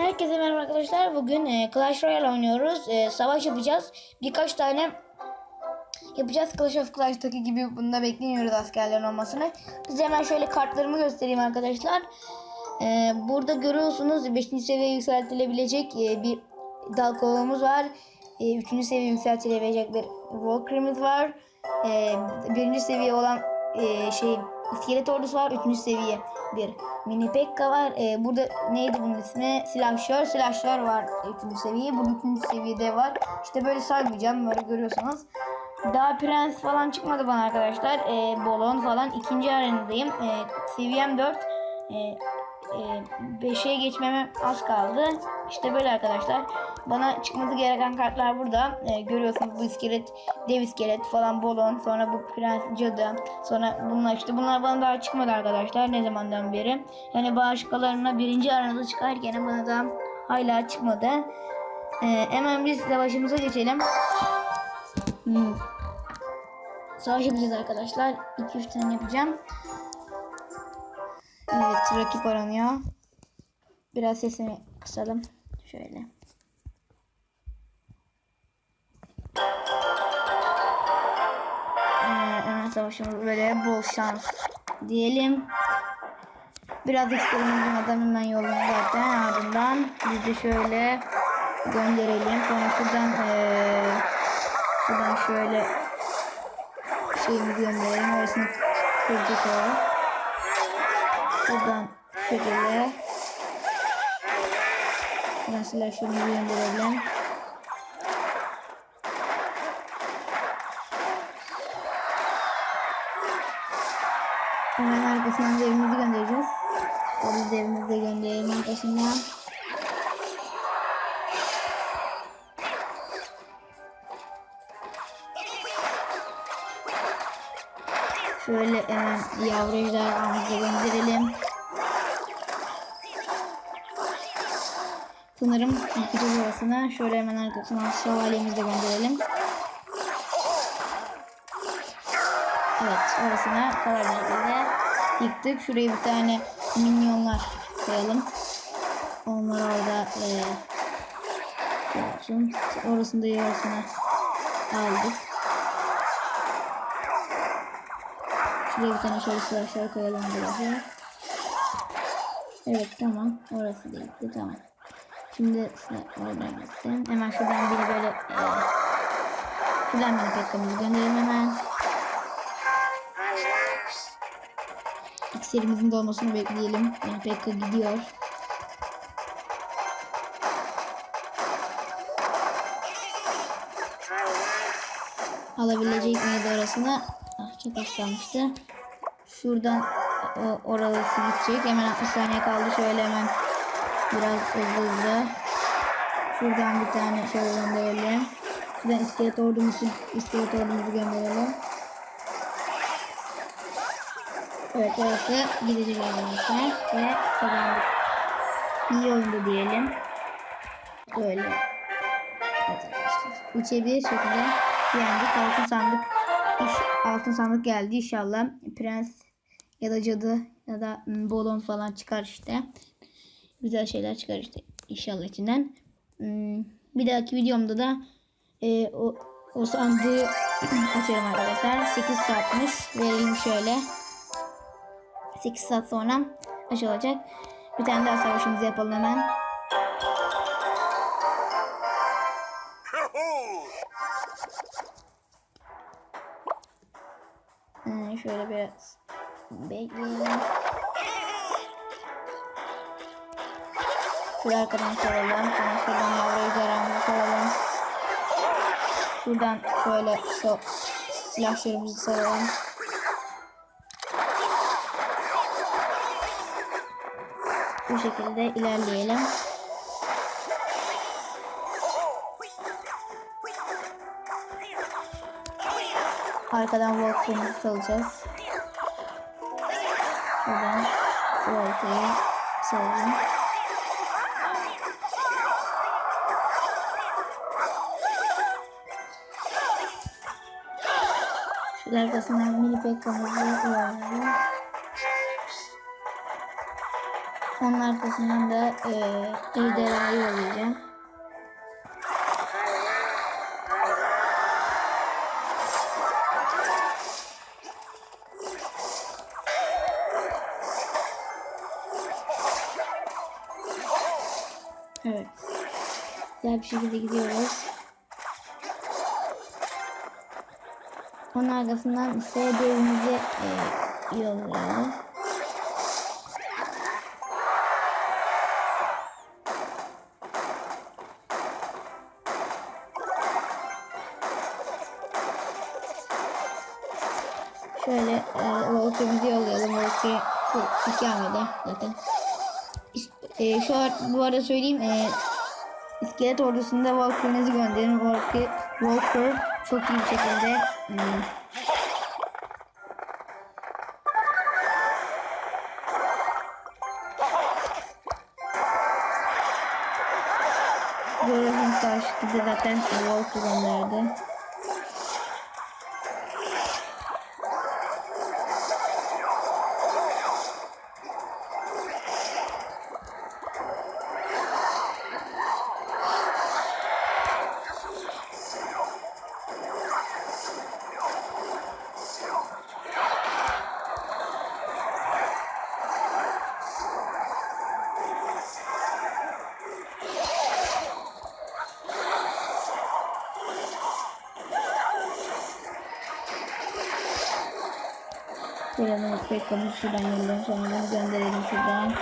Herkese merhaba arkadaşlar. Bugün e, Clash Royale oynuyoruz. E, savaş yapacağız. Birkaç tane yapacağız. Clash of Clash'taki gibi bunda beklemiyoruz askerlerin olmasını. Size hemen şöyle kartlarımı göstereyim arkadaşlar. E, burada görüyorsunuz 5. seviye yükseltilebilecek e, bir dal kovamız var. 3. seviye yükseltilebilecek bir Walker'ımız var. E, 1. seviye olan e, şey iskelet ordusu var. 3. seviye bir mini pekka var. E, burada neydi bunun ismi? Silahşör. Silahşör var 3. seviye. Bu 3. seviyede var. İşte böyle saymayacağım. Böyle görüyorsunuz. Daha prens falan çıkmadı bana arkadaşlar. E, bolon falan. ikinci arenadayım. E, seviyem 4. E, 5'e geçmeme az kaldı. İşte böyle arkadaşlar. Bana çıkması gereken kartlar burada. Ee, görüyorsunuz bu iskelet, dev iskelet falan bolon. Sonra bu prens cadı. Sonra bunlar işte bunlar bana daha çıkmadı arkadaşlar. Ne zamandan beri. Yani başkalarına birinci aranada çıkarken bana daha hala çıkmadı. Ee, hemen biz savaşımıza geçelim. Hmm. Savaş yapacağız arkadaşlar. 2-3 tane yapacağım. Evet rakip aranıyor. Biraz sesini kısalım. Şöyle. Ee, hemen savaşımız böyle bol şans diyelim. Biraz ekstremizm adam hemen yolunda zaten ardından biz de şöyle gönderelim. Sonra şuradan ee, şuradan şöyle şeyimizi gönderelim. Orasını kıracak o. Buradan şekilde Şuradan silahlarımızı gönderelim. Hemen arkasından devimizi göndereceğiz. O biz devimizi de gönderelim arkasından. Şöyle hemen yavru ejderhamızı gönderelim. Sanırım yıkacağız orasına. Şöyle hemen arkasından şövalyemizi de gönderelim. Evet orasına kolay bir şekilde yıktık. Şuraya bir tane minyonlar koyalım. Onlar orada e, şey olsun. Orasını da yarısını aldık. Şuraya bir tane şöyle silahlar koyalım arkadaşlar. Evet tamam. Orası da gitti tamam. Şimdi oradan gitsin. Hemen şuradan biri böyle e, şuradan beni pekkamızı gönderelim hemen. İksirimizin dolmasını bekleyelim. Yani pekka gidiyor. Alabilecek miydi orasını? Ah, çok az kalmıştı. Şuradan o, orası gidecek. Hemen 60 saniye kaldı. Şöyle hemen biraz hızlı hızlı. Şuradan bir tane şöyle gönderelim. Şuradan iskelet ordumuzu, iskelet ordumuzu gönderelim. Evet orası gidecek arkadaşlar. Ve kazandık. İyi oyundu diyelim. Böyle. Evet arkadaşlar. 3'e 1 şekilde yendik. Altın sandık iş, altın sandık geldi inşallah. Prens ya da cadı ya da hmm, bolon falan çıkar işte. Güzel şeyler çıkar işte inşallah içinden. Hmm, bir dahaki videomda da e, o, o sandığı açarım arkadaşlar. 8 saatmiş. Verelim şöyle. 8 saat sonra açılacak. Bir tane daha savaşımızı yapalım hemen. Biraz bekleyin. Şuraya arkadan soralım. Sonra şuradan yavru ejderhamızı soralım. Şuradan şöyle so silahlarımızı soralım. Bu şekilde ilerleyelim. Arkadan Walker'ımızı salacağız. Şuradan Walker'ı salalım. Şöyle arkasından mini pekkamızı koyalım. Onun arkasından da e, ejderhayı yollayacağım. Güzel bir şekilde gidiyoruz. Onun arkasından ise devimizi e, yollayalım. Şöyle e, Volker'imizi yollayalım. Volker bu iki hamlede zaten. E, şu bu arada söyleyeyim. E, İskelet ordusunda Volker'inizi gönderin. Volker, Volker çok iyi bir şekilde hmm, Görevimiz karşıtı zaten Volker gönderdi. Buranın Pekka'mızı şuradan yollayalım. Sonra bunu gönderelim şuradan.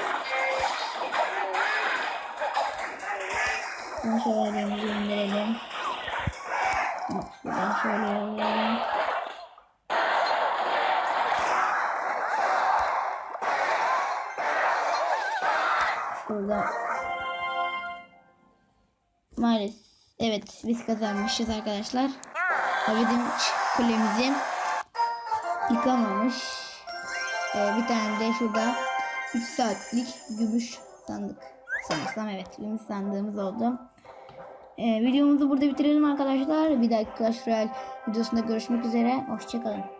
Sonra şövalyelerimizi gönderelim. Şuradan şöyle yollayalım. Şurada. Maalesef. Evet biz kazanmışız arkadaşlar. Bizim kulemizi yıkamamış. Ee, bir tane de şurada 3 saatlik gümüş sandık. Sanırsam evet gümüş sandığımız oldu. Ee, videomuzu burada bitirelim arkadaşlar. Bir dahaki Clash Royale videosunda görüşmek üzere. Hoşçakalın.